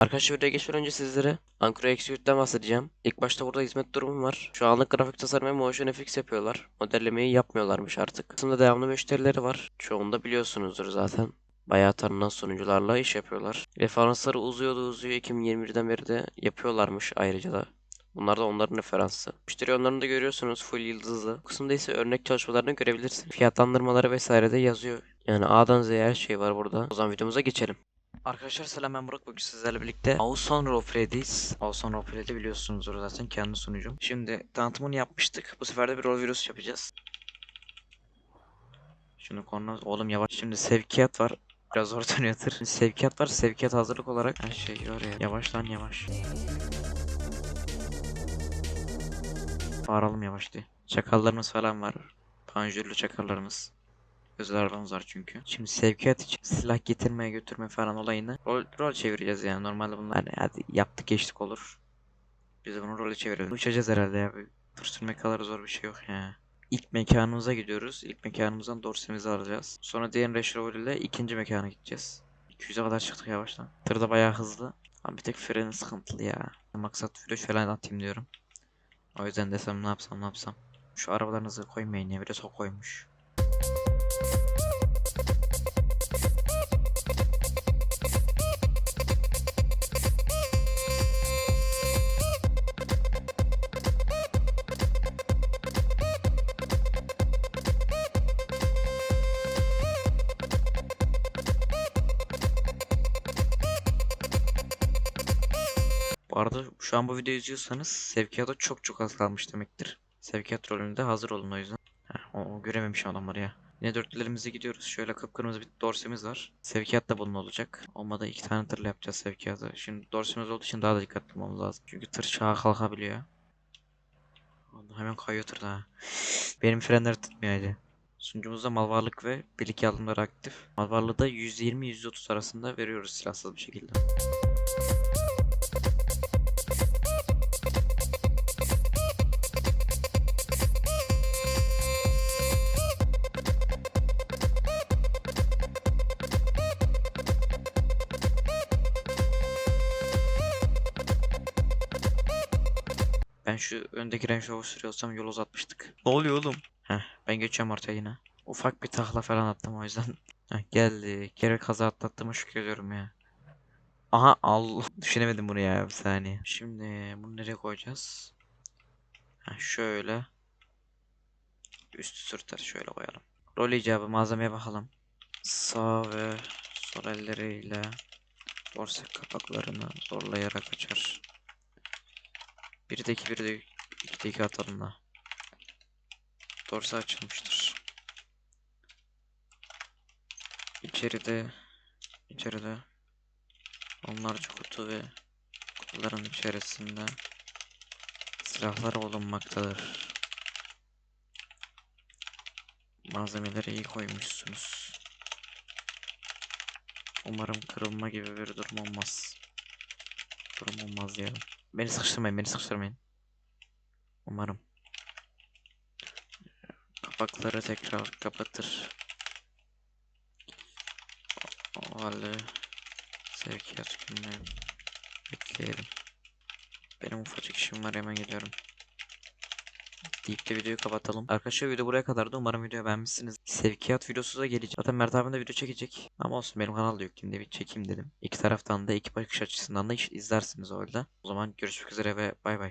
Arkadaşlar videoya geçmeden önce sizlere Ankara Execute'den bahsedeceğim. İlk başta burada hizmet durumum var. Şu anlık grafik tasarım ve motion FX yapıyorlar. Modellemeyi yapmıyorlarmış artık. Kısımda devamlı müşterileri var. Çoğunu da biliyorsunuzdur zaten. Bayağı tanınan sunucularla iş yapıyorlar. Referansları uzuyordu uzuyor. 2021'den beri de yapıyorlarmış ayrıca da. Bunlar da onların referansı. Müşteri onlarını da görüyorsunuz full yıldızlı. Bu kısımda ise örnek çalışmalarını görebilirsiniz. Fiyatlandırmaları vesaire de yazıyor. Yani A'dan Z'ye her şey var burada. O zaman videomuza geçelim. Arkadaşlar selam ben Burak bugün sizlerle birlikte Auson Roleplay'deyiz. Auson Roleplay'de biliyorsunuzdur zaten kendi sunucum. Şimdi tanıtımını yapmıştık. Bu sefer de bir rol virüs yapacağız. Şunu konu oğlum yavaş. Şimdi sevkiyat var. Biraz zor dönüyor tır. Şimdi sevkiyat var. Sevkiyat hazırlık olarak her şey oraya. Yavaş lan yavaş. Bağıralım yavaş diye. Çakallarımız falan var. Panjurlu çakallarımız. Özel arabamız var çünkü. Şimdi sevkiyat için silah getirmeye götürme falan olayını rol, rol çevireceğiz yani. Normalde bunlar hani hadi yaptık geçtik olur. Biz bunu role çeviriyoruz. Uçacağız herhalde ya. Tur sürmek kadar zor bir şey yok ya. İlk mekanımıza gidiyoruz. İlk mekanımızdan dorsemizi alacağız. Sonra diğer Rover ile ikinci mekana gideceğiz. 200'e kadar çıktık yavaştan. Tır da bayağı hızlı. Ama bir tek freni sıkıntılı ya. Maksat flash falan atayım diyorum. O yüzden desem ne yapsam ne yapsam. Şu arabalarınızı koymayın ya. Bir de sok koymuş. Arada şu an bu videoyu izliyorsanız sevkiyata çok çok az kalmış demektir. Sevkiyat rolünde hazır olun o yüzden. Heh, o, görememişim adamları ya. Yine dörtlülerimize gidiyoruz. Şöyle kıpkırmızı bir dorsemiz var. Sevkiyat da bunun olacak. Olmadı iki tane tırla yapacağız sevkiyatı. Şimdi dorsemiz olduğu için daha da dikkatli olmamız lazım. Çünkü tır çağa kalkabiliyor. Allah hemen kayıyor tır daha. Benim frenler tutmuyor. Sunucumuzda mal varlık ve birlik yardımları aktif. Mal varlığı da %20-%30 arasında veriyoruz silahsız bir şekilde. Ben şu öndeki Range Rover sürüyorsam yol uzatmıştık. Ne oluyor oğlum? Heh, ben geçiyorum ortaya yine. Ufak bir takla falan attım o yüzden. Heh, geldi. Kere kaza atlattığıma şükrediyorum ya. Aha Allah. Düşünemedim bunu ya bir saniye. Şimdi bunu nereye koyacağız? Heh, şöyle. Üstü sırtlar şöyle koyalım. Rol icabı malzemeye bakalım. Sağ ve sol elleriyle dorse kapaklarını zorlayarak açar. Birdeki biri de ikideki atalım da. Dorse açılmıştır. İçeride içeride onlarca kutu ve kutuların içerisinde silahlar bulunmaktadır. Malzemeleri iyi koymuşsunuz. Umarım kırılma gibi bir durum olmaz. Durum olmaz diyelim. Beni sıkıştırmayın, beni sıkıştırmayın. Umarım. Kapakları tekrar kapatır. O halde sevkiyat gününü bekleyelim. Benim ufacık işim var hemen geliyorum. Deyip de videoyu kapatalım. Arkadaşlar video buraya kadardı. Umarım videoyu beğenmişsiniz. Sevkiyat videosu da gelecek. Zaten Mert abim de video çekecek. Ama olsun benim kanalda yok. Şimdi bir çekeyim dedim. İki taraftan da iki bakış açısından da izlersiniz orada. O zaman görüşmek üzere ve bay bay.